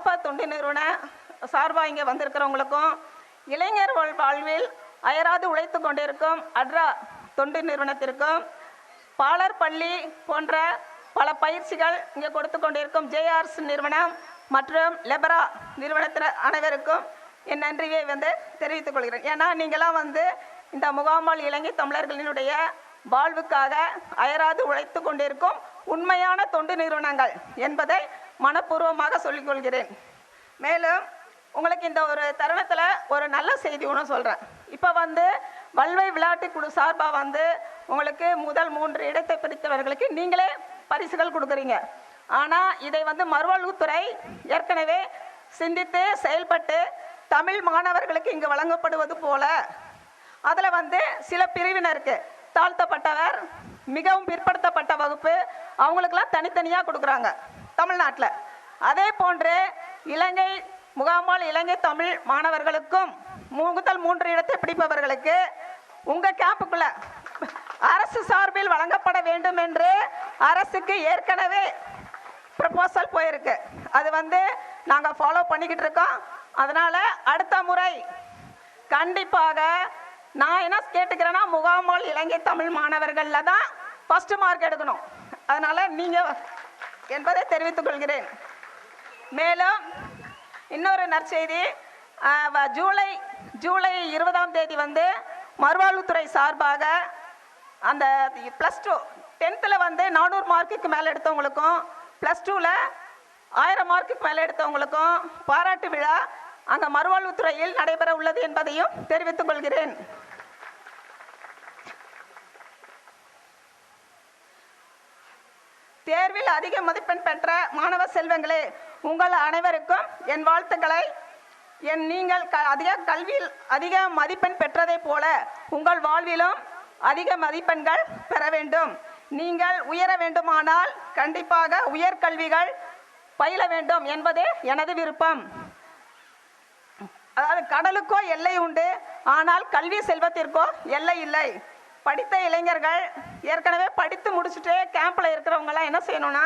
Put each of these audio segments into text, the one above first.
வாஃபா தொண்டு நிறுவன சார்பாக இங்கே வந்திருக்கிறவங்களுக்கும் இளைஞர் வாழ்வில் அயராது உழைத்து கொண்டிருக்கும் அட்ரா தொண்டு நிறுவனத்திற்கும் பாலர் பள்ளி போன்ற பல பயிற்சிகள் இங்கே கொடுத்து கொண்டிருக்கும் ஜேஆர்ஸ் நிறுவனம் மற்றும் லெபரா நிறுவனத்தினர் அனைவருக்கும் என் நன்றியை வந்து தெரிவித்துக் கொள்கிறேன். ஏன்னா நீங்களாம் வந்து இந்த முகாமால் இலங்கை தமிழர்களினுடைய வாழ்வுக்காக அயராது உழைத்து கொண்டிருக்கும் உண்மையான தொண்டு நிறுவனங்கள் என்பதை மனப்பூர்வமாக சொல்லிக்கொள்கிறேன். மேலும் உங்களுக்கு இந்த ஒரு தருணத்தில் ஒரு நல்ல செய்தி ஒன்று சொல்கிறேன் இப்போ வந்து வல்வை விளையாட்டு குழு சார்பாக வந்து உங்களுக்கு முதல் மூன்று இடத்தை பிடித்தவர்களுக்கு நீங்களே பரிசுகள் கொடுக்குறீங்க. ஆனால் இதை வந்து மறுவாழ்வுத்துறை ஏற்கனவே சிந்தித்து செயல்பட்டு தமிழ் மாணவர்களுக்கு இங்கு வழங்கப்படுவது போல அதில் வந்து சில பிரிவினருக்கு தாழ்த்தப்பட்டவர் மிகவும் பிற்படுத்தப்பட்ட வகுப்பு அவங்களுக்கெல்லாம் தனித்தனியாக கொடுக்குறாங்க. தமிழ்நாட்டில். அதே போன்று இலங்கை முகாமால் இலங்கை தமிழ் மாணவர்களுக்கும் முதல் மூன்று இடத்தை பிடிப்பவர்களுக்கு உங்கள் கேம்புக்குள்ள அரசு சார்பில் வழங்கப்பட வேண்டும் என்று அரசுக்கு ஏற்கனவே ப்ரப்போசல் போயிருக்கு. அது வந்து நாங்கள் ஃபாலோ பண்ணிக்கிட்டு இருக்கோம். அதனால் அடுத்த முறை கண்டிப்பாக நான் என்ன கேட்டுக்கிறேன்னா முகாமால் இலங்கை தமிழ் மாணவர்களில் தான் ஃபஸ்ட்டு மார்க் எடுக்கணும். அதனால் நீங்கள் என்பதை தெரிவித்துக் கொள்கிறேன். மேலும் இன்னொரு நற்செய்தி வ- ஜூலை ஜூலை இருபதாம் தேதி வந்து மறுவாழ்வுத்துறை சார்பாக அந்த ப்ளஸ் டூ டென்த்தில் வந்து நானூறு மார்க்குக்கு மேலே எடுத்தவங்களுக்கும் ப்ளஸ் டூவில் ஆயிரம் மார்க்குக்கு மேலே எடுத்தவங்களுக்கும் பாராட்டு விழா அங்கே மறுவாழ்வுத்துறையில் நடைபெற உள்ளது என்பதையும் தெரிவித்துக் கொள்கிறேன். தேர்வில் அதிக மதிப்பெண் பெற்ற மாணவ செல்வங்களே உங்கள் அனைவருக்கும் என் வாழ்த்துக்களை. என் நீங்கள் க அதிக கல்வியில் அதிக மதிப்பெண் பெற்றதைப் போல உங்கள் வாழ்விலும் அதிக மதிப்பெண்கள் பெற வேண்டும். நீங்கள் உயர வேண்டுமானால் கண்டிப்பாக உயர்கல்விகள் பயில வேண்டும் என்பதே எனது விருப்பம். அதாவது கடலுக்கோ எல்லை உண்டு ஆனால் கல்வி செல்வத்திற்கோ எல்லை இல்லை. படித்த இளைஞர்கள் ஏற்கனவே படித்து முடிச்சுட்டு கேம்பில் இருக்கிறவங்கலாம் என்ன செய்யணும்னா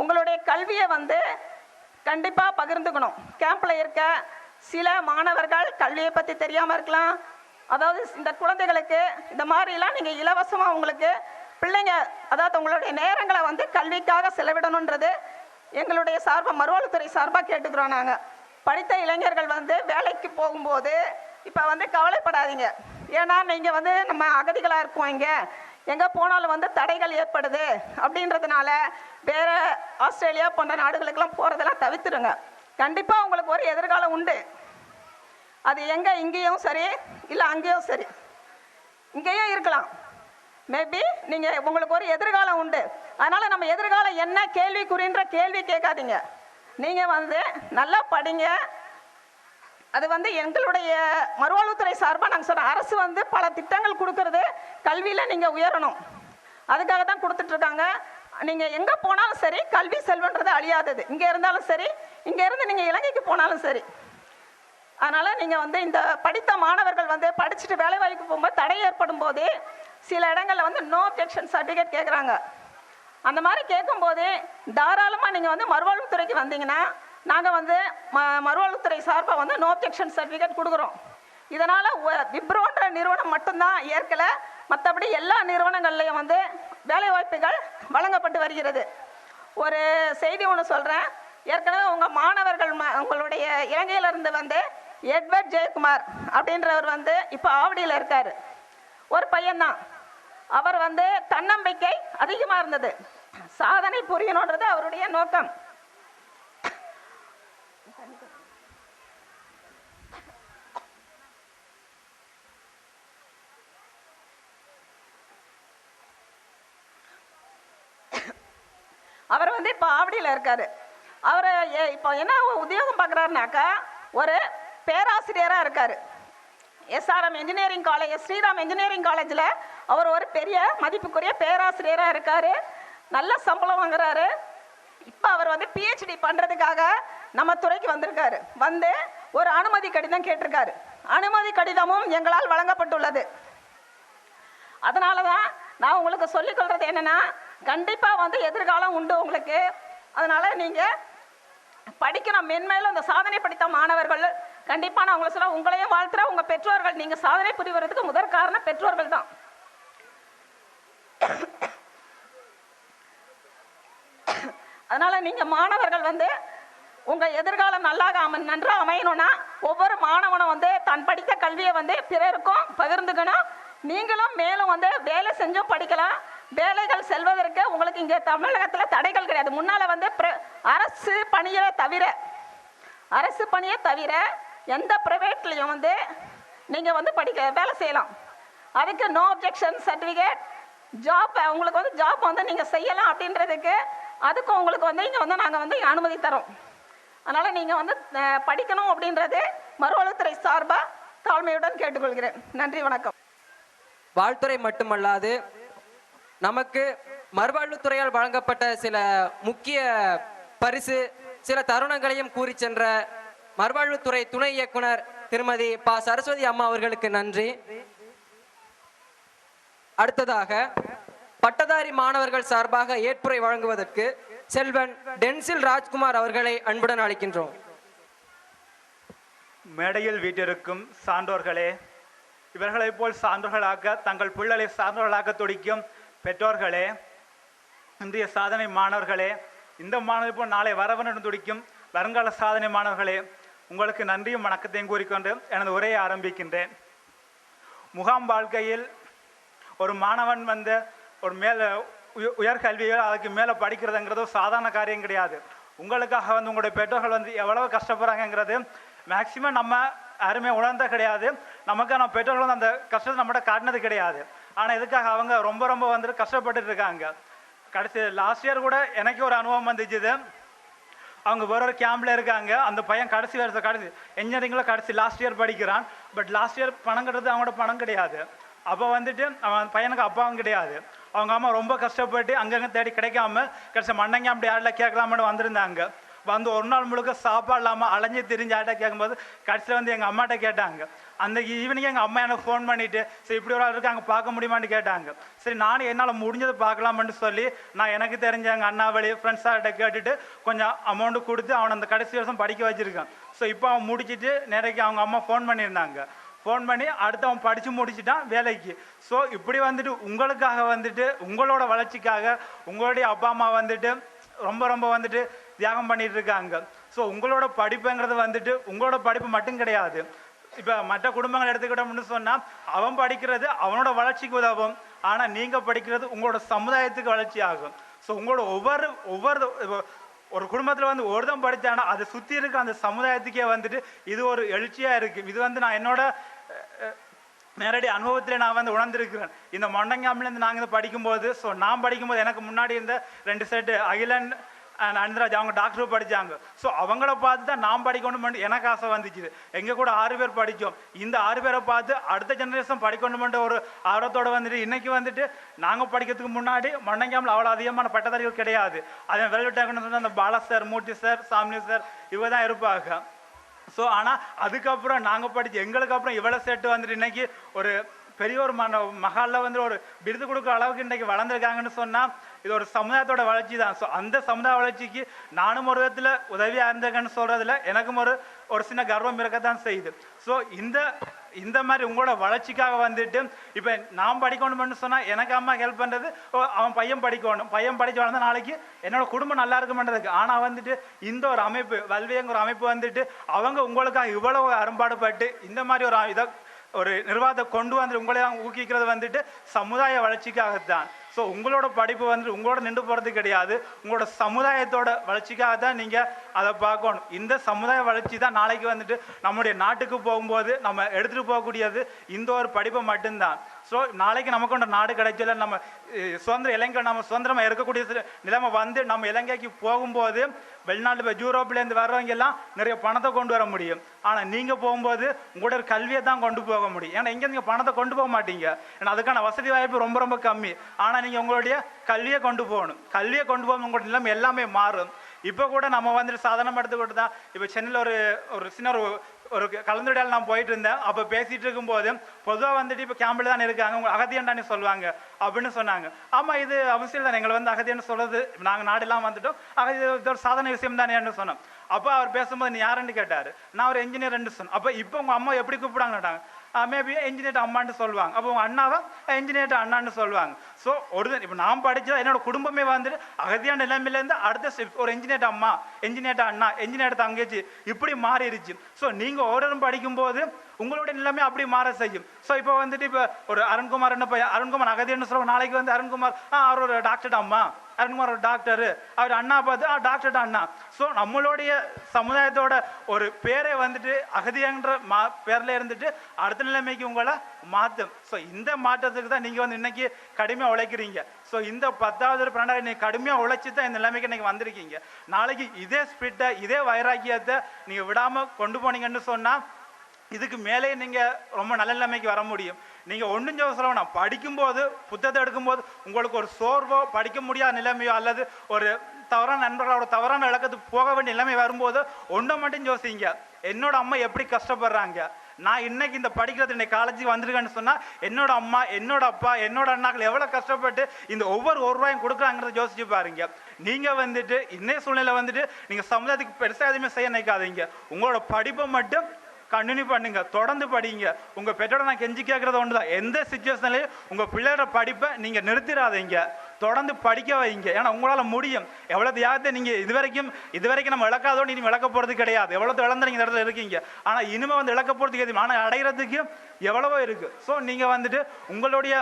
உங்களுடைய கல்வியை வந்து கண்டிப்பாக பகிர்ந்துக்கணும். கேம்பில் இருக்க சில மாணவர்கள் கல்வியை பற்றி தெரியாமல் இருக்கலாம். அதாவது இந்த குழந்தைகளுக்கு இந்த மாதிரிலாம் நீங்கள் இலவசமாக உங்களுக்கு பிள்ளைங்க அதாவது உங்களுடைய நேரங்களை வந்து கல்விக்காக செலவிடணுன்றது எங்களுடைய சார்பாக மறுவாழ்வுத்துறை சார்பாக கேட்டுக்கிறோம் நாங்கள் படித்த இளைஞர்கள் வந்து வேலைக்கு போகும்போது இப்போ வந்து கவலைப்படாதீங்க. ஏன்னா நீங்கள் வந்து நம்ம அகதிகளாக இருக்கோம் இங்கே. எங்கே போனாலும் வந்து தடைகள் ஏற்படுது அப்படின்றதுனால வேறு ஆஸ்திரேலியா போன்ற நாடுகளுக்கெல்லாம் போகிறதெல்லாம் தவிர்த்துடுங்க கண்டிப்பாக உங்களுக்கு ஒரு எதிர்காலம் உண்டு. அது எங்கே இங்கேயும் சரி இல்லை அங்கேயும் சரி. இங்கேயும் இருக்கலாம். மேபி நீங்கள் உங்களுக்கு ஒரு எதிர்காலம் உண்டு. அதனால் நம்ம எதிர்காலம் என்ன கேள்விக்குறின்ற கேள்வி கேட்காதீங்க. நீங்கள் வந்து நல்லா படிங்க. அது வந்து எங்களுடைய மறுவாழ்வுத்துறை சார்பாக நாங்கள் சொல்கிறோம் அரசு வந்து பல திட்டங்கள் கொடுக்கறது கல்வியில் நீங்கள் உயரணும். அதுக்காக தான் கொடுத்துட்ருக்காங்க நீங்கள் எங்கே போனாலும் சரி கல்வி செல்வன்றது அழியாதது. இங்கே இருந்தாலும் சரி இங்கே இருந்து நீங்கள் இலங்கைக்கு போனாலும் சரி. அதனால் நீங்கள் வந்து இந்த படித்த மாணவர்கள் வந்து படிச்சுட்டு வேலைவாய்ப்பு போகும்போது தடை ஏற்படும் போது சில இடங்களில் வந்து நோ அப்ஜெக்ஷன் சர்டிஃபிகேட் கேட்குறாங்க அந்த மாதிரி கேட்கும்போது தாராளமாக நீங்கள் வந்து மறுவாழ்வுத்துறைக்கு வந்தீங்கன்னா நாங்கள் வந்து ம மறுவாழ்வுத்துறை சார்பாக வந்து நோ அப்ஜெக்ஷன் சர்டிஃபிகேட் கொடுக்குறோம். இதனால் விப்ரோன்ற நிறுவனம் மட்டும்தான் ஏற்கலை. மற்றபடி எல்லா நிறுவனங்கள்லையும் வந்து வேலைவாய்ப்புகள் வழங்கப்பட்டு வருகிறது. ஒரு செய்தி ஒன்று சொல்கிறேன் ஏற்கனவே உங்கள் மாணவர்கள் ம உங்களுடைய இலங்கையிலிருந்து வந்து எட்வர்ட் ஜெயக்குமார் அப்படின்றவர் வந்து இப்போ ஆவடியில் இருக்கார். ஒரு பையன்தான். அவர் வந்து தன்னம்பிக்கை அதிகமாக இருந்தது. சாதனை புரியணுன்றது அவருடைய நோக்கம் அவர் வந்து இப்போ ஆவடியில் இருக்கார். அவர் இப்போ என்ன உத்தியோகம் பார்க்குறாருனாக்கா ஒரு பேராசிரியராக இருக்கார். SRM engineering college Sriram engineering காலேஜில் அவர் ஒரு பெரிய மதிப்புக்குரிய பேராசிரியராக இருக்கார். நல்ல சம்பளம் வாங்குறாரு. இப்போ அவர் வந்து பிஹெச்டி பண்ணுறதுக்காக நம்ம துறைக்கு வந்திருக்காரு. வந்து ஒரு அனுமதி கடிதம் கேட்டிருக்காரு. அனுமதி கடிதமும் எங்களால் வழங்கப்பட்டுள்ளது. அதனால தான் நான் உங்களுக்கு சொல்லிக்கொள்கிறது என்னென்னா கண்டிப்பாக வந்து எதிர்காலம் உண்டு உங்களுக்கு. அதனால் நீங்கள் படிக்கணும். மென்மேலும் இந்த சாதனை படித்த மாணவர்கள் கண்டிப்பாக நான் உங்களை சொல்ல உங்களையும் வாழ்த்துற உங்கள் பெற்றோர்கள் நீங்கள் சாதனை புரிவதுக்கு முதற் காரணம் பெற்றோர்கள் தான். அதனால் நீங்கள் மாணவர்கள் வந்து உங்கள் எதிர்காலம் நல்லாக அம நன்றாக அமையணும்னா ஒவ்வொரு மாணவனும் வந்து தன் படித்த கல்வியை வந்து பிறருக்கும் பகிர்ந்துக்கணும். நீங்களும் மேலும் வந்து வேலை செஞ்சும் படிக்கலாம். வேலைகள் செல்வதற்கு உங்களுக்கு இங்கே தமிழகத்தில் தடைகள் கிடையாது. முன்னால் வந்து அரசு பணியை தவிர அரசு பணியை தவிர எந்த ப்ரைவேட்லேயும் வந்து நீங்கள் வந்து படிக்க வேலை செய்யலாம். அதுக்கு நோ அப்ஜெக்ஷன் சர்டிஃபிகேட் ஜாப் உங்களுக்கு வந்து ஜாப் வந்து நீங்கள் செய்யலாம் அப்படின்றதுக்கு அதுக்கு உங்களுக்கு வந்து இங்கே வந்து நாங்கள் வந்து அனுமதி தரோம் அதனால் நீங்கள் வந்து படிக்கணும் அப்படின்றது மறுவாழ்வுத்துறை சார்பாக தாழ்மையுடன் கேட்டுக்கொள்கிறேன். நன்றி வணக்கம். வாழ்த்துறை மட்டுமல்லாது நமக்கு மறுவாழ்வுத்துறையால் வழங்கப்பட்ட சில முக்கிய பரிசு சில தருணங்களையும் கூறி சென்ற மறுவாழ்வுத்துறை துணை இயக்குனர் திருமதி ப. சரஸ்வதி அம்மா அவர்களுக்கு நன்றி. அடுத்ததாக பட்டதாரி மாணவர்கள் சார்பாக ஏற்புரை வழங்குவதற்கு செல்வன் டென்சில் ராஜ்குமார் அவர்களை அன்புடன் அழைக்கின்றோம். மேடையில் வீட்டிருக்கும் சான்றோர்களே இவர்களைப் போல் சான்றோர்களாக தங்கள் பிள்ளைகளை சான்றோர்களாக துடிக்கும் பெற்றோர்களே இன்றைய சாதனை மாணவர்களே இந்த மாணவர் போல் நாளை வரவனுடன் துடிக்கும் வருங்கால சாதனை மாணவர்களே உங்களுக்கு நன்றியும் வணக்கத்தையும் கூறிக்கொண்டு எனது உரையை ஆரம்பிக்கின்றேன். முகாம் வாழ்க்கையில் ஒரு மாணவன் வந்து ஒரு மேலே உயர்கல்வியோ அதுக்கு மேலே படிக்கிறதுங்கிறதோ சாதாரண காரியம் கிடையாது. உங்களுக்காக வந்து உங்களுடைய பெற்றோர்கள் வந்து எவ்வளவு கஷ்டப்படுறாங்கங்கிறது மேக்சிமம் நம்ம யாருமே உணர்ந்த கிடையாது. நமக்கு நம்ம பெற்றோர்கள் வந்து அந்த கஷ்டத்தை நம்மகிட்ட காட்டினது கிடையாது. ஆனால் இதுக்காக அவங்க ரொம்ப ரொம்ப வந்துட்டு கஷ்டப்பட்டுட்டு இருக்காங்க. கடைசி லாஸ்ட் இயர் கூட எனக்கு ஒரு அனுபவம் வந்துச்சுது. அவங்க வேற ஒரு கேம்பில் இருக்காங்க. அந்த பையன் கடைசி வருஷம் கடைசி என்ஜினியரிங்கில் கடைசி லாஸ்ட் இயர் படிக்கிறான். பட் லாஸ்ட் இயர் பணம் கட்டுறது அவங்களோட பணம் கிடையாது. அப்போ வந்துட்டு அவன் பையனுக்கு அப்பாவும் கிடையாது. அவங்க அம்மா ரொம்ப கஷ்டப்பட்டு அங்கங்கே தேடி கிடைக்காம கடைசி மண்ணங்க அப்படி யாரில் கேட்கலாமன்னு வந்திருந்தாங்க. வந்து ஒரு நாள் முழுக்க சாப்பாடு இல்லாமல் அலைஞ்சு திரிஞ்சு யார்கிட்ட கேட்கும்போது கடைசியில் வந்து எங்கள் அம்மாட்ட கேட்டாங்க. அந்த ஈவினிங் எங்கள் அம்மா எனக்கு ஃபோன் பண்ணிவிட்டு சரி இப்படி ஒரு ஆள் இருக்காங்க பார்க்க முடியுமான்னு கேட்டாங்க. சரி நானும் என்னால் முடிஞ்சது பார்க்கலாமான்னு சொல்லி நான் எனக்கு தெரிஞ்ச எங்கள் அண்ணாவளி ஃப்ரெண்ட்ஸாகிட்ட கேட்டுட்டு கொஞ்சம் அமௌண்ட் கொடுத்து அவனை அந்த கடைசி வருஷம் படிக்க வச்சுருக்கேன். ஸோ இப்போ அவன் முடிச்சுட்டு நேரைக்கு அவங்க அம்மா ஃபோன் பண்ணியிருந்தாங்க. ஃபோன் பண்ணி அடுத்து அவன் படித்து முடிச்சிட்டான் வேலைக்கு. ஸோ இப்படி வந்துட்டு உங்களுக்காக வந்துட்டு உங்களோட வளர்ச்சிக்காக உங்களுடைய அப்பா அம்மா வந்துட்டு ரொம்ப ரொம்ப வந்துட்டு தியாகம் பண்ணிட்டு இருக்காங்க ஸோ உங்களோட படிப்புங்கிறது வந்துட்டு உங்களோட படிப்பு மட்டும் கிடையாது. இப்போ மற்ற குடும்பங்கள் எடுத்துக்கிட்டோம்னு சொன்னால் அவன் படிக்கிறது அவனோட வளர்ச்சிக்கு உதவும். ஆனால் நீங்கள் படிக்கிறது உங்களோட சமுதாயத்துக்கு வளர்ச்சி ஆகும் ஸோ உங்களோட ஒவ்வொரு ஒவ்வொரு ஒரு குடும்பத்தில் வந்து ஒருத்தன் படித்தானா அதை சுற்றி இருக்க அந்த சமுதாயத்துக்கே வந்துட்டு இது ஒரு எழுச்சியாக இருக்குது இது வந்து நான் என்னோட நேரடி அனுபவத்தில் நான் வந்து உணர்ந்திருக்கிறேன். இந்த மொண்டங்காமிலேருந்து நாங்கள் இதை படிக்கும்போது ஸோ நான் படிக்கும்போது எனக்கு முன்னாடி இருந்த ரெண்டு செட்டு அகிலன் அனந்தராஜ் அவங்க டாக்டர் படித்தாங்க ஸோ அவங்கள பார்த்து தான் நாம் படிக்கணுமென்று எனக்கு ஆசை வந்துச்சு எங்கள் கூட ஆறு பேர் படித்தோம் இந்த ஆறு பேரை பார்த்து அடுத்த ஜென்ரேஷன் படிக்கணுமென்ற ஒரு ஆர்வத்தோடு வந்துட்டு இன்றைக்கி வந்துட்டு நாங்கள் படிக்கிறதுக்கு முன்னாடி மண்ணங்காமல் அவ்வளோ அதிகமான பட்டதாரிகள் கிடையாது. அதே விளையாட்டு சொன்னால் அந்த Bala sir Murthy sir Samini sir இவ தான் இருப்பாங்க. ஸோ ஆனால் அதுக்கப்புறம் நாங்கள் படித்து எங்களுக்கு அப்புறம் இவ்வளோ செட்டு வந்துட்டு இன்றைக்கி ஒரு பெரிய ஒரு மன மகாலில் வந்து ஒரு விருது கொடுக்குற அளவுக்கு இன்றைக்கி வளர்ந்துருக்காங்கன்னு சொன்னால் இது ஒரு சமுதாயத்தோட வளர்ச்சி தான். ஸோ அந்த சமுதாய வளர்ச்சிக்கு நானும் ஒரு விதத்தில் உதவியாக இருந்திருக்கேன்னு சொல்கிறதுல எனக்கும் ஒரு ஒரு சின்ன கர்வம் இருக்கத்தான் செய்யுது. ஸோ இந்த இந்த மாதிரி உங்களோட வளர்ச்சிக்காக வந்துட்டு இப்போ நான் படிக்கணும்னு சொன்னால் எனக்கு அம்மா ஹெல்ப் பண்ணுறது ஓ அவன் பையன் படிக்கணும். பையன் படிச்சு வளர்ந்தா நாளைக்கு என்னோட குடும்பம் நல்லா இருக்குமென்றதுக்கு. ஆனால் வந்துட்டு இந்த ஒரு அமைப்பு வல்வியங்கிற ஒரு அமைப்பு வந்துட்டு அவங்க உங்களுக்காக இவ்வளவு அரும்பாடுபட்டு இந்த மாதிரி ஒரு இதை ஒரு நிர்வாகத்தை கொண்டு வந்து உங்களை ஊக்குவிக்கிறது வந்துட்டு சமுதாய வளர்ச்சிக்காகத்தான். ஸோ உங்களோட படிப்பு வந்து உங்களோட நின்று போகிறது கிடையாது. உங்களோட சமுதாயத்தோட வளர்ச்சிக்காக தான் நீங்கள் அதை பார்க்கணும். இந்த சமுதாய வளர்ச்சி தான் நாளைக்கு வந்துட்டு நம்முடைய நாட்டுக்கு போகும்போது நம்ம எடுத்துகிட்டு போகக்கூடியது இந்த ஒரு படிப்பை மட்டும்தான். ஸோ நாளைக்கு நமக்கு ஒன்று நாடு கிடைச்சல நம்ம சுதந்திர இலங்கை நம்ம சுதந்திரமாக இருக்கக்கூடிய நிலைமை வந்து நம்ம இலங்கைக்கு போகும்போது வெளிநாட்டு இப்போ யூரோப்லேருந்து வர்றவங்க எல்லாம் நிறைய பணத்தை கொண்டு வர முடியும். ஆனால் நீங்கள் போகும்போது உங்களோட கல்வியை தான் கொண்டு போக முடியும். ஏன்னா இங்கே நீங்கள் பணத்தை கொண்டு போக மாட்டீங்க. ஏன்னா அதுக்கான வசதி வாய்ப்பு ரொம்ப ரொம்ப கம்மி. ஆனால் நீங்கள் உங்களுடைய கல்வியை கொண்டு போகணும். கல்வியை கொண்டு போகும் உங்களோட நிலைமை எல்லாமே மாறும். இப்போ கூட நம்ம வந்துட்டு சாதாரணமாக எடுத்துக்கிட்டு தான் இப்போ சென்னையில் ஒரு ஒரு சின்ன ஒரு ஒரு கலந்துடையால் நான் போயிட்டு இருந்தேன் அப்போ பேசிகிட்டு இருக்கும்போது பொதுவாக வந்துட்டு இப்போ கேம்பில் தான் இருக்காங்க. உங்கள் அகதியன்டானே சொல்லுவாங்க. அப்படின்னு சொன்னாங்க. ஆமாம் இது அவசியம் தான் எங்களை வந்து அகதியன்னு சொல்கிறது நாங்கள் நாடெல்லாம் வந்துட்டோம். அகதி இது ஒரு சாதாரண விஷயம் தானேன்னு சொன்னோம். அப்போ அவர் பேசும்போது நீ யாருன்னு கேட்டார்? நான் ஒரு என்ஜினியர் சொன்னேன். அப்போ இப்போ உங்கள் அம்மா எப்படி கூப்பிடாங்கட்டாங்க மேபி இன்ஜினியர் அம்மான்னு சொல்லுவாங்க. அப்போ உங்கள் அண்ணாவை இன்ஜினியர் அண்ணான்னு சொல்லுவாங்க. ஸோ ஒரு இப்போ நான் படிச்சா என்னோட குடும்பமே வந்துட்டு அகதியான நிலைமையிலேருந்து அடுத்த ஸ்டெப் ஒரு இன்ஜினியர் அம்மா இன்ஜினியர் அண்ணா இன்ஜினியர் தங்கச்சி இப்படி மாறிடுச்சு. ஸோ நீங்கள் ஒரு படிக்கும்போது உங்களுடைய நிலைமை அப்படி மாற செய்யும். ஸோ இப்போ வந்துட்டு இப்போ ஒரு அருண்குமார் என்ன பையன் அருண்குமார் அகதின்னு சொல்லுவோம் நாளைக்கு வந்து அருண்குமார் ஆ அவர் ஒரு டாக்டர் அம்மா அருண்குமார் ஒரு டாக்டர் அவர் அண்ணா பார்த்து ஆ டாக்டர் அண்ணா. ஸோ நம்மளுடைய சமுதாயத்தோட ஒரு பேரை வந்துட்டு அகதியன்ற மா பேரில் இருந்துட்டு அடுத்த நிலைமைக்கு உங்களை மாற்றும் ஸோ இந்த மாற்றத்துக்கு தான் நீங்கள் வந்து இன்னைக்கு கடுமையாக உழைக்கிறீங்க. ஸோ இந்த பத்தாவது பன்னெண்டாவது நீங்கள் கடுமையாக உழைச்சி தான் இந்த நிலைமைக்கு இன்றைக்கி வந்திருக்கீங்க. நாளைக்கு இதே ஸ்பிரிட்டை இதே வைராக்கியத்தை நீங்கள் விடாமல் கொண்டு போனீங்கன்னு சொன்னால் இதுக்கு மேலே நீங்கள் ரொம்ப நல்ல நிலைமைக்கு வர முடியும். நீங்கள் ஒன்றும் சொல்ல வேணாம். படிக்கும்போது புத்தகத்தை எடுக்கும்போது உங்களுக்கு ஒரு சோர்வோ படிக்க முடியாத நிலைமையோ அல்லது ஒரு தவறான நண்பர்களோட தவறான விளக்கத்துக்கு போக வேண்டிய நிலைமை வரும்போது ஒன்றை மட்டும் யோசிங்க. என்னோட அம்மா எப்படி கஷ்டப்படுறாங்க? நான் இன்னைக்கு இந்த படிக்கிறது இன்னைக்கு காலேஜுக்கு வந்திருக்கேன்னு சொன்னால் என்னோட அம்மா என்னோட அப்பா என்னோட அண்ணாக்கள் எவ்வளோ கஷ்டப்பட்டு இந்த ஒவ்வொரு ஒரு ரூபாயும் கொடுக்குறாங்கிறத யோசிச்சு பாருங்க. நீங்கள் வந்துட்டு இன்னைய சூழ்நிலை வந்துட்டு நீங்கள் சமுதாயத்துக்கு பெருசாக எதுவுமே செய்ய நினைக்காதீங்க. உங்களோட படிப்பை மட்டும் கண்டினியூ பண்ணுங்க தொடர்ந்து படிங்க. உங்க பெற்றோட நான் கெஞ்சி கேட்குறது ஒன்று தான் எந்த சுச்சுவேஷன்லையும் உங்க பிள்ளையோட படிப்பை நீங்க நிறுத்திடாதீங்க. தொடர்ந்து படிக்க வைங்க. ஏன்னா உங்களால் முடியும். எவ்வளோ தியாகத்தை நீங்கள் இது வரைக்கும் இது வரைக்கும் நம்ம இழக்காதோடு இனி இழக்க போகிறது கிடையாது. எவ்வளோ இழந்து நீங்கள் இந்த இடத்துல இருக்கீங்க. ஆனால் இனிமேல் வந்து இழக்க போகிறதுக்கு எதுவும் ஆனால் அடைகிறதுக்கு எவ்வளவோ இருக்குது ஸோ நீங்கள் வந்துட்டு உங்களுடைய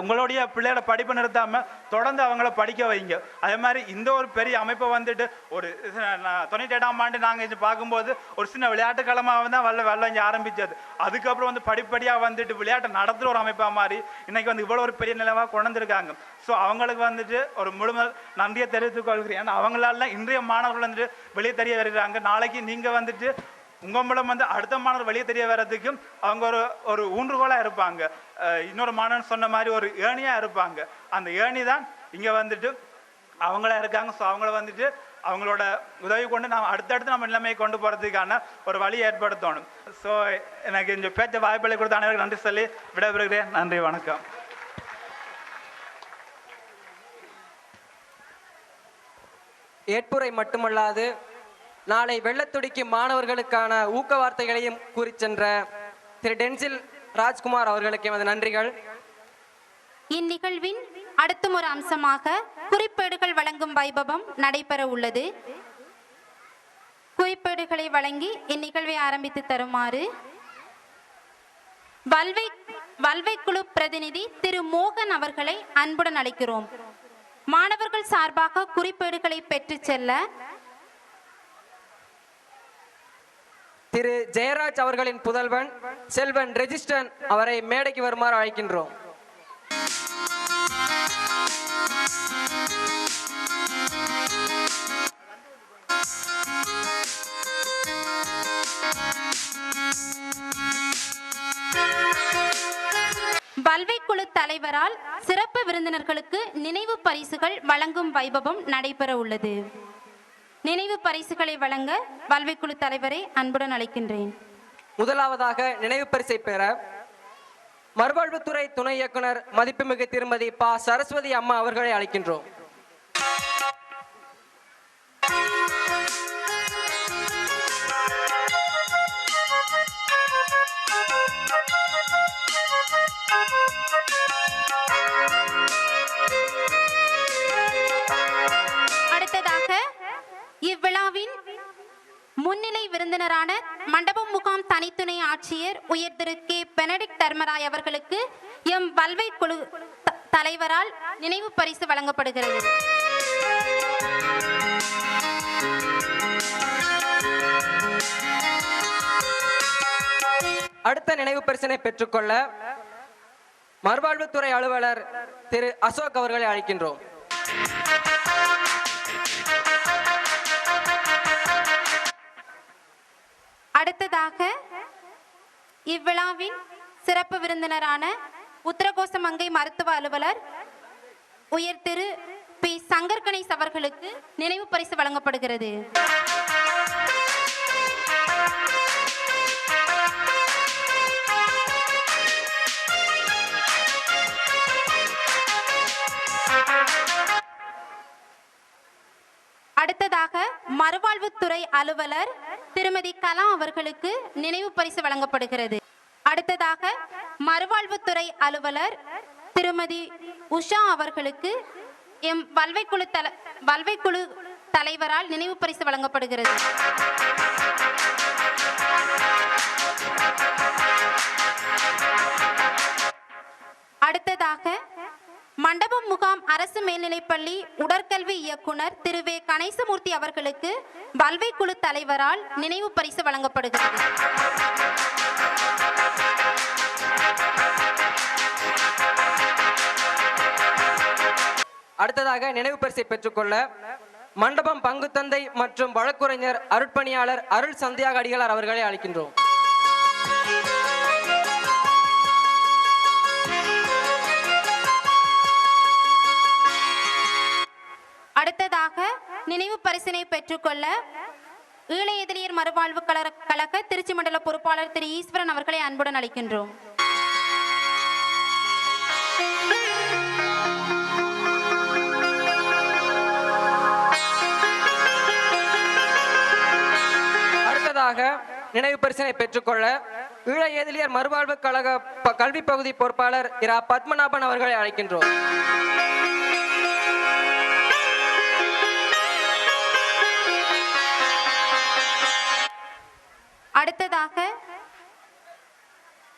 உங்களுடைய பிள்ளையோட படிப்பை நிறுத்தாமல் தொடர்ந்து அவங்கள படிக்க வைங்க. அதே மாதிரி இந்த ஒரு பெரிய அமைப்பை வந்துட்டு ஒரு தொண்ணூற்றி எட்டாம் ஆண்டு நாங்கள் இங்கே பார்க்கும்போது ஒரு சின்ன விளையாட்டு களமாக தான் வல்ல வெள்ளம் இங்கே ஆரம்பித்தது அதுக்கப்புறம் வந்து படிப்படியாக வந்துட்டு விளையாட்டை நடத்துகிற ஒரு அமைப்பாக மாறி இன்றைக்கி வந்து இவ்வளோ ஒரு பெரிய நிலவாக கொண்டிருக்காங்க ஸோ அவங்களுக்கு வந்துட்டு ஒரு முழுமல் நன்றியை தெரிவித்துக் கொள்கிறேன். ஏன்னா அவங்களால இன்றைய மாணவர்கள் வந்துட்டு வெளியே தெரிய வருகிறாங்க. நாளைக்கு நீங்கள் வந்துட்டு உங்கள் மூலம் வந்து அடுத்த மாணவர் வெளியே தெரிய வர்றதுக்கும் அவங்க ஒரு ஒரு ஊன்றுகோலாக இருப்பாங்க. இன்னொரு மாணவன் சொன்ன மாதிரி ஒரு ஏணியாக இருப்பாங்க. அந்த ஏணி தான் இங்கே வந்துட்டு அவங்களா இருக்காங்க. ஸோ அவங்கள வந்துட்டு அவங்களோட உதவி கொண்டு நாம் அடுத்தடுத்து நம்ம நிலைமையை கொண்டு போகிறதுக்கான ஒரு வழி ஏற்படுத்தணும். ஸோ எனக்கு இந்த பேச்ச வாய்ப்புகளை கொடுத்த அனைவருக்கும் நன்றி சொல்லி விடைபெறுகிறேன். நன்றி வணக்கம். ஏற்புரை மட்டுமல்லாது நாளை வெள்ளத்துடிக்கும் மாணவர்களுக்கான ஊக்க வார்த்தைகளையும் கூறி சென்ற திரு டென்சில் ராஜ்குமார் அவர்களுக்கு எமது நன்றிகள். இந்நிகழ்வின் அடுத்தும் ஒரு அம்சமாக குறிப்பேடுகள் வழங்கும் வைபவம் நடைபெற உள்ளது. குறிப்பேடுகளை வழங்கி இந்நிகழ்வை ஆரம்பித்து தருமாறு வல்வை வல்வை குழு பிரதிநிதி திரு மோகன் அவர்களை அன்புடன் அழைக்கிறோம். மாணவர்கள் சார்பாக குறிப்பேடுகளை பெற்று செல்ல திரு ஜெயராஜ் அவர்களின் புதல்வன் செல்வன் ரெஜிஸ்டன் அவரை மேடைக்கு வருமாறு அழைக்கின்றோம். பல்வைக்குழு தலைவரால் சிறப்பு விருந்தினர்களுக்கு நினைவு பரிசுகள் வழங்கும் வைபவம் நடைபெற உள்ளது நினைவு பரிசுகளை வழங்க வல்வை தலைவரை அன்புடன் அழைக்கின்றேன். முதலாவதாக நினைவு பரிசை பெற மறுவாழ்வுத்துறை துணை இயக்குனர் மதிப்புமிகு திருமதி பா. சரஸ்வதி அம்மா அவர்களை அழைக்கின்றோம். விருந்தினரான மண்டபம் முகாம் தனித்துணை ஆட்சியர் உயர் திரு கே. பெனடிக் தர்மராய் அவர்களுக்கு எம் வல்வை குழு தலைவரால் நினைவு பரிசு வழங்கப்படுகிறது. அடுத்த நினைவு பரிசனை பெற்றுக்கொள்ள மறுவாழ்வுத்துறை அலுவலர் திரு அசோக் அவர்களை அழைக்கின்றோம். அடுத்ததாக இவ்விழாவின் சிறப்பு விருந்தினரான உத்தரகோசமங்கை மருத்துவ அலுவலர் உயர் திரு பி சங்கர்கணேஷ் அவர்களுக்கு நினைவு பரிசு வழங்கப்படுகிறது. அடுத்ததாக மறுவாழ்வுத்துறை அலுவலர் திருமதி கலா அவர்களுக்கு நினைவு பரிசு வழங்கப்படுகிறது. அடுத்ததாக மறுவாழ்வுத்துறை அலுவலர் திருமதி உஷா அவர்களுக்கு எம் வல்வைக்குழு தல வல்வைக்குழு தலைவரால் நினைவு பரிசு வழங்கப்படுகிறது. அடுத்ததாக மண்டபம் முகாம் அரசு மேல்நிலைப்பள்ளி உடற்கல்வி இயக்குனர் திரு. வே கணேசமூர்த்தி அவர்களுக்கு பல்வே குழு தலைவரால் நினைவு பரிசு வழங்கப்படுகிறது. அடுத்ததாக நினைவு பரிசை பெற்றுக்கொள்ள மண்டபம் பங்குத்தந்தை மற்றும் வழக்குரைஞர் அருட்பணியாளர் அருள் சந்தியாக அடிகளார் அவர்களை அழைக்கின்றோம். நினைவு பரிசினை பெற்றுக்கொள்ள ஈழ எதிரியர் மறுவாழ்வு கழக கழக திருச்சி மண்டல பொறுப்பாளர் திரு ஈஸ்வரன் அவர்களை அன்புடன் அழைக்கின்றோம். அடுத்ததாக நினைவு பரிசனை பெற்றுக்கொள்ள ஈழ ஏதிலியர் மறுவாழ்வு கழக கல்வி பகுதி பொறுப்பாளர் இரா பத்மநாபன் அவர்களை அழைக்கின்றோம். அடுத்ததாக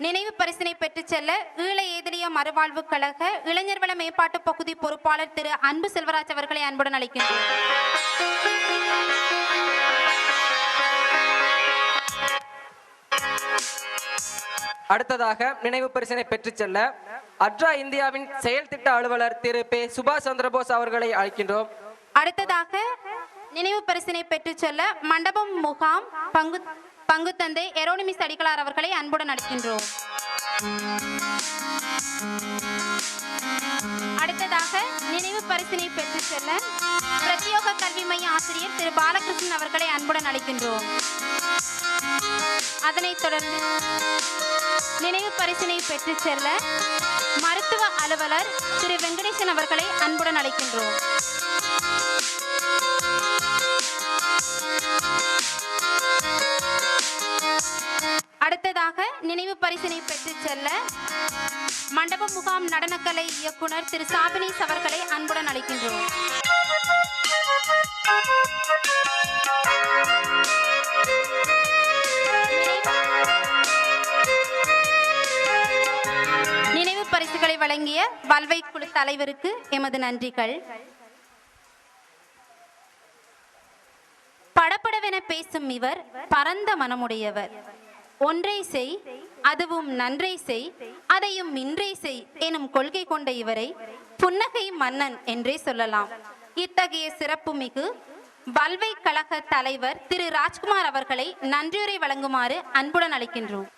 நினைவு பரிசினை பெற்றுச் செல்ல ஈழ ஏதிலிய மறுவாழ்வு கழக இளைஞர் வள மேம்பாட்டு பகுதி பொறுப்பாளர் திரு அன்பு செல்வராஜ் அவர்களை அன்புடன் அழைக்கின்றோம். அடுத்ததாக நினைவு பரிசினை பெற்றுச் செல்ல அட்ரா இந்தியாவின் செயல் திட்ட அலுவலர் திரு பே சுபாஷ் சந்திரபோஸ் அவர்களை அழைக்கின்றோம். அடுத்ததாக நினைவு பரிசினை பெற்றுச் செல்ல மண்டபம் முகாம் பங்கு பங்குத்தந்தை எரோனிமிஸ் அடிகளார் அவர்களை அன்புடன் அழைக்கின்றோம். அடுத்ததாக நினைவு பரிசினை பெற்று செல்ல பிரத்யோக கல்வி மைய ஆசிரியர் திரு பாலகிருஷ்ணன் அவர்களை அன்புடன் அழைக்கின்றோம். அதனைத் தொடர்ந்து நினைவு பரிசினை பெற்று செல்ல மருத்துவ அலுவலர் திரு வெங்கடேசன் அவர்களை அன்புடன் அழைக்கின்றோம். நினைவு பரிசினை பெற்றுச் செல்ல மண்டபம் முகாம் நடனக்கலை இயக்குனர் திரு சாபினீஸ் அவர்களை அன்புடன் அழைக்கின்றோம் நினைவு பரிசுகளை வழங்கிய வல்வை குழு தலைவருக்கு எமது நன்றிகள். படப்படவென பேசும் இவர் பரந்த மனமுடையவர். ஒன்றை செய் அதுவும் நன்றை செய் அதையும் இன்றை செய் எனும் கொள்கை கொண்ட இவரை புன்னகை மன்னன் என்றே சொல்லலாம். இத்தகைய சிறப்புமிகு பல்வை கழக தலைவர் திரு ராஜ்குமார் அவர்களை நன்றியுரை வழங்குமாறு அன்புடன் அழைக்கின்றோம்.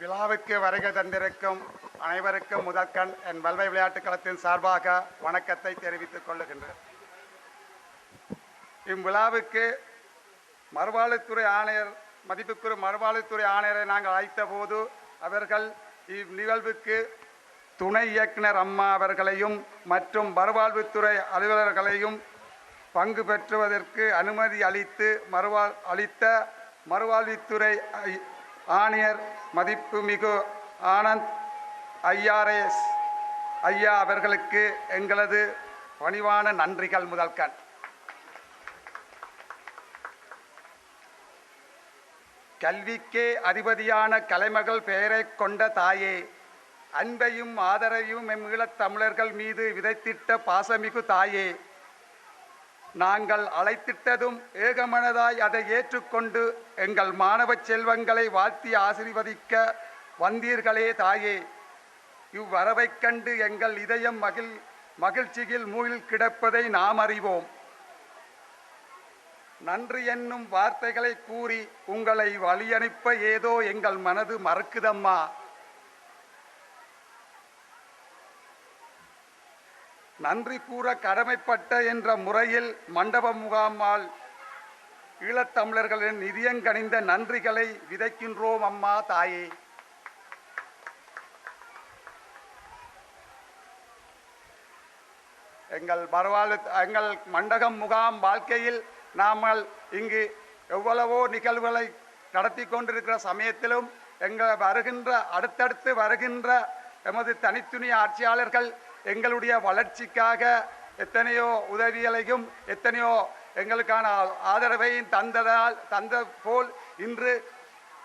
விழாவுக்கு வருகை தந்திருக்கும் அனைவருக்கும் முதற்கண் என் வல்வை விளையாட்டுக் களத்தின் சார்பாக வணக்கத்தை தெரிவித்துக் கொள்ளுகின்றேன். இவ்விழாவுக்கு மறுவாழ்வுத்துறை ஆணையர் மதிப்புக்குறு மறுவாழ்வுத்துறை ஆணையரை நாங்கள் அழைத்த போது அவர்கள் இந்நிகழ்வுக்கு துணை இயக்குனர் அம்மா அவர்களையும் மற்றும் மறுவாழ்வுத்துறை அலுவலர்களையும் பங்கு பெற்றுவதற்கு அனுமதி அளித்து மறுவாழ் அளித்த மறுவாழ்வுத்துறை ஆணையர் மதிப்புமிகு ஆனந்த் ஐஆர்எஸ் ஐயா அவர்களுக்கு எங்களது பணிவான நன்றிகள் முதல்கண். கல்விக்கே அதிபதியான கலைமகள் பெயரைக் கொண்ட தாயே அன்பையும் ஆதரவையும் எம் ஈழத் தமிழர்கள் மீது விதைத்திட்ட பாசமிகு தாயே. நாங்கள் அழைத்திட்டதும் ஏகமனதாய் அதை ஏற்றுக்கொண்டு எங்கள் மாணவ செல்வங்களை வாழ்த்தி ஆசீர்வதிக்க வந்தீர்களே தாயே. இவ்வரவைக் கண்டு எங்கள் இதயம் மகிழ் மகிழ்ச்சியில் மூழ்கில் கிடப்பதை நாம் அறிவோம் நன்றி என்னும் வார்த்தைகளை கூறி உங்களை வழியனுப்ப ஏதோ எங்கள் மனது மறக்குதம்மா. நன்றி கூற கடமைப்பட்ட என்ற முறையில் மண்டப முகாமால் ஈழத்தமிழர்களின் நிதியங்கணிந்த நன்றிகளை விதைக்கின்றோம் அம்மா தாயே. எங்கள் பரவாயில்ல எங்கள் மண்டகம் முகாம் வாழ்க்கையில் நாமல் இங்கு எவ்வளவோ நிகழ்வுகளை நடத்தி கொண்டிருக்கிற சமயத்திலும் எங்கள் வருகின்ற அடுத்தடுத்து வருகின்ற எமது தனித்துணி ஆட்சியாளர்கள் எங்களுடைய வளர்ச்சிக்காக எத்தனையோ உதவிகளையும் எத்தனையோ எங்களுக்கான ஆதரவையும் தந்ததால் தந்த போல் இன்று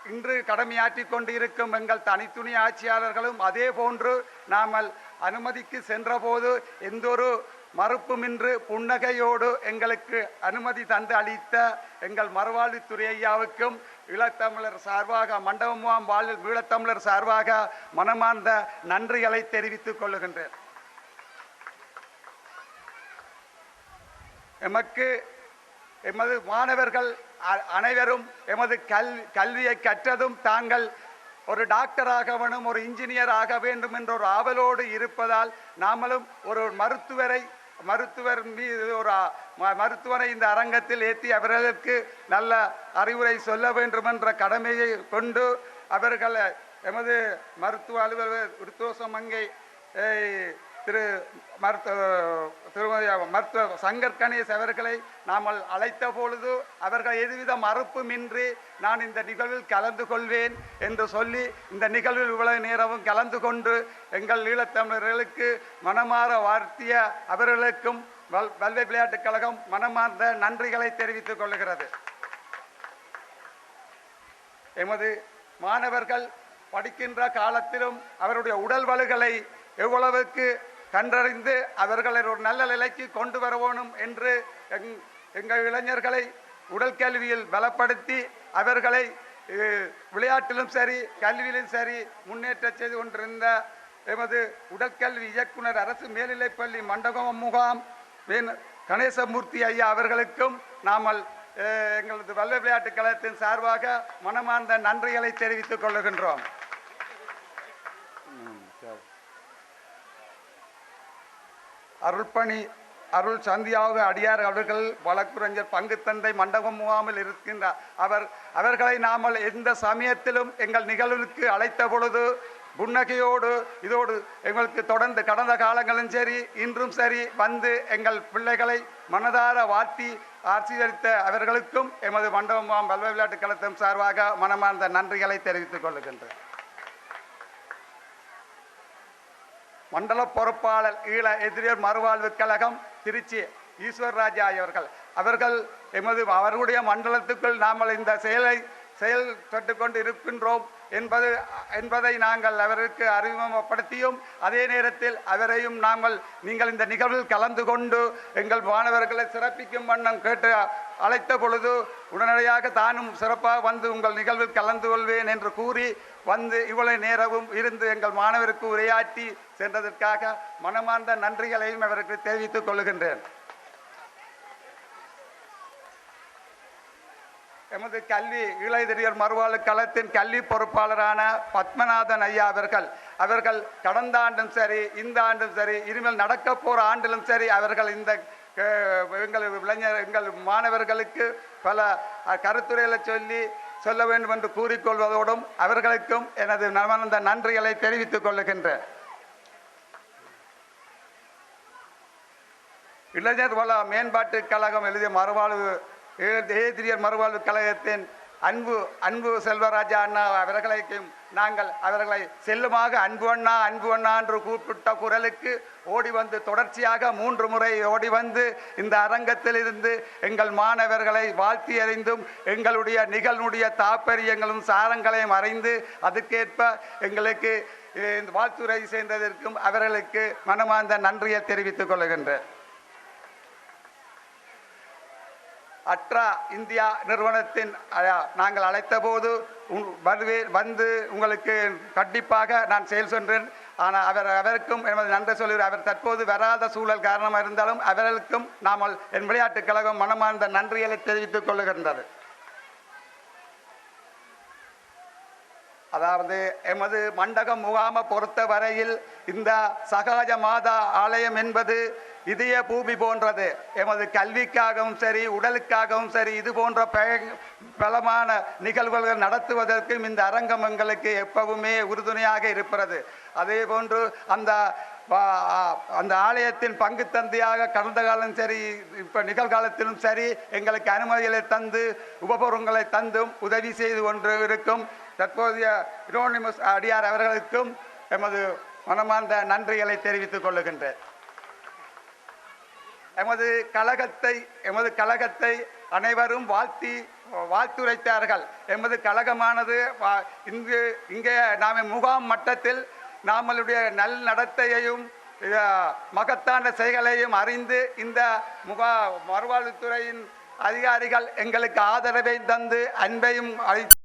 இன்று கடமையாற்றிக் கொண்டிருக்கும் எங்கள் தனித்துணி ஆட்சியாளர்களும் அதே போன்று நாமல் அனுமதிக்கு சென்றபோது எந்தொரு மறுப்புமின்று புன்னகையோடு எங்களுக்கு அனுமதி தந்து அளித்த எங்கள் மறுவாழ்வுத்துறை ஐயாவுக்கும் ஈழத்தமிழர் சார்பாக மண்டபமாம் வாழ் ஈழத்தமிழர் சார்பாக மனமார்ந்த நன்றிகளை தெரிவித்துக் கொள்ளுகின்றேன். எமக்கு எமது மாணவர்கள் அ- அனைவரும் எமது கல் கல்வியை கற்றதும் தாங்கள் ஒரு டாக்டராக வேணும் ஒரு இன்ஜினியர் ஆக வேண்டும் என்ற ஒரு ஆவலோடு இருப்பதால் நாமளும் ஒரு மருத்துவரை மருத்துவர் மீது ஒரு ம- மருத்துவரை இந்த அரங்கத்தில் ஏற்றி அவர்களுக்கு நல்ல அறிவுரை சொல்ல வேண்டும் என்ற கடமையை கொண்டு அவர்களை எமது மருத்துவ அலுவலர் உருத்தோசமங்கை திரு மருத்துவ திருமதி மருத்துவ சங்கர் கணேஷ் அவர்களை நாமல் அழைத்த பொழுது அவர்கள் எதுவித மறுப்புமின்றி நான் இந்த நிகழ்வில் கலந்து கொள்வேன் என்று சொல்லி இந்த நிகழ்வில் இவ்வளவு நேரமும் கலந்து கொண்டு எங்கள் ஈழத்தமிழர்களுக்கு மனமாற வாழ்த்திய அவர்களுக்கும் வல் வல்வை விளையாட்டுக் கழகம் மனமார்ந்த நன்றிகளை தெரிவித்துக் கொள்கிறது. எமது மாணவர்கள் படிக்கின்ற காலத்திலும் அவருடைய உடல் வலுகளை எவ்வளவுக்கு கண்டறிந்து அவர்களை ஒரு நல்ல நிலைக்கு கொண்டு வர என்று எங் எங்கள் இளைஞர்களை உடல் கல்வியில் பலப்படுத்தி அவர்களை விளையாட்டிலும் சரி கல்வியிலும் சரி முன்னேற்ற செய்து கொண்டிருந்த எமது உடற்கல்வி இயக்குனர் அரசு மேல்நிலைப்பள்ளி மண்டபம் முகாம் கணேசமூர்த்தி ஐயா அவர்களுக்கும் நாமல் எங்களது வல்ல விளையாட்டுக் கழகத்தின் சார்பாக மனமார்ந்த நன்றிகளை தெரிவித்துக் கொள்ளுகின்றோம். அருள்பணி அருள் சந்தியாக அடியார் அவர்கள் வழக்குரைஞர் பங்குத்தந்தை மண்டபம் முகாமில் இருக்கின்றார். அவர் அவர்களை நாமல் எந்த சமயத்திலும் எங்கள் நிகழ்வுக்கு அழைத்த பொழுது புன்னகையோடு இதோடு எங்களுக்கு தொடர்ந்து கடந்த காலங்களும் சரி இன்றும் சரி வந்து எங்கள் பிள்ளைகளை மனதார வாழ்த்தி ஆசீர்வதித்த அவர்களுக்கும் எமது மண்டபம் முகாம் வல்வ விளையாட்டு கழகத்தின் சார்பாக மனமார்ந்த நன்றிகளை தெரிவித்துக் கொள்கின்றேன். மண்டல பொறுப்பாளர் ஈழ எதிரியர் மறுவாழ்வு கழகம் திருச்சி ஈஸ்வர்ராஜா அவர்கள் அவர்கள் எமது அவர்களுடைய மண்டலத்துக்குள் நாங்கள் இந்த செயலை செயல்பட்டு கொண்டு இருக்கின்றோம் என்பது என்பதை நாங்கள் அவருக்கு அறிமுகப்படுத்தியும் அதே நேரத்தில் அவரையும் நாங்கள் நீங்கள் இந்த நிகழ்வில் கலந்து கொண்டு எங்கள் மாணவர்களை சிறப்பிக்கும் வண்ணம் கேட்டு அழைத்த பொழுது உடனடியாக தானும் சிறப்பாக வந்து உங்கள் நிகழ்வில் கலந்து கொள்வேன் என்று கூறி வந்து இவ்வளவு நேரமும் இருந்து எங்கள் மாணவருக்கு உரையாற்றி சென்றதற்காக மனமார்ந்த நன்றிகளையும் அவருக்கு தெரிவித்துக் கொள்கின்றேன் எமது கல்வி இளைஞர் மறுவாழ்வு களத்தின் கல்வி பொறுப்பாளரான பத்மநாதன் ஐயா அவர்கள் அவர்கள் கடந்த ஆண்டும் சரி இந்த ஆண்டும் சரி இனிமேல் நடக்க போற ஆண்டிலும் சரி அவர்கள் இந்த எங்கள் இளைஞர் எங்கள் மாணவர்களுக்கு பல அஹ், கருத்துரைகளை சொல்லி சொல்ல வேண்டும் என்று கூறிக்கொள்வதோடும் அவர்களுக்கும் எனது மனமார்ந்த நன்றிகளை தெரிவித்துக் கொள்ளுகின்றேன். இளைஞர் வள மேம்பாட்டு கழகம் எழுதிய மறுவாழ்வு ஏதிரியர் மறுவாழ்வு கழகத்தின் அன்பு அன்பு செல்வராஜா அண்ணா அவர்களைக்கும் நாங்கள் அவர்களை செல்லுமாக அன்பு அண்ணா அன்பு அண்ணா என்று கூப்பிட்ட குரலுக்கு ஓடி வந்து தொடர்ச்சியாக மூன்று முறை ஓடி வந்து இந்த அரங்கத்தில் இருந்து எங்கள் மாணவர்களை வாழ்த்தி அறிந்தும் எங்களுடைய நிகழ்வுடைய தாற்பயங்களும் சாரங்களையும் அறிந்து அதுக்கேற்ப எங்களுக்கு இந்த வாழ்த்துரை செய்ததற்கும் அவர்களுக்கு மனமார்ந்த நன்றியை தெரிவித்துக் கொள்கின்றேன். அட்ரா இந்தியா நிறுவனத்தின் நாங்கள் அழைத்தபோது உங் வருவே வந்து உங்களுக்கு கண்டிப்பாக நான் செயல் சென்றேன் ஆனால் அவர் அவருக்கும் எமது நன்றி சொல்கிறார் அவர் தற்போது வராத சூழல் காரணமாக இருந்தாலும் அவர்களுக்கும் நாமல் என் விளையாட்டுக் கழகம் மனமார்ந்த நன்றிகளை தெரிவித்துக் கொள்ளுகின்றது. அதாவது எமது மண்டகம் முகாமை பொறுத்த வரையில் இந்த சகாஜ மாதா ஆலயம் என்பது இதய பூமி போன்றது. எமது கல்விக்காகவும் சரி உடலுக்காகவும் சரி இது போன்ற பய- பலமான நிகழ்வுகள் நடத்துவதற்கும் இந்த அரங்கம் எங்களுக்கு எப்பவுமே உறுதுணையாக இருக்கிறது. அதே போன்று அந்த அந்த ஆலயத்தின் பங்கு தந்தையாக கடந்த காலம் சரி இப்போ நிகழ்காலத்திலும் சரி எங்களுக்கு அனுமதிகளை தந்து உபபொருங்களை தந்தும் உதவி செய்து கொண்டு இருக்கும் தற்போதைய இரோனிமஸ் அடியார் அவர்களுக்கும் எமது மனமார்ந்த நன்றிகளை தெரிவித்துக் கொள்ளுகின்றேன். எமது கழகத்தை எமது கழகத்தை அனைவரும் வாழ்த்தி வாழ்த்துரைத்தார்கள். எமது கழகமானது இங்கு இங்கே நாம் முகாம் மட்டத்தில் நாமளுடைய நல் நடத்தையையும் மகத்தான செயல்களையும் அறிந்து இந்த முகா மறுவாழ்வுத்துறையின் அதிகாரிகள் எங்களுக்கு ஆதரவை தந்து அன்பையும் அளித்து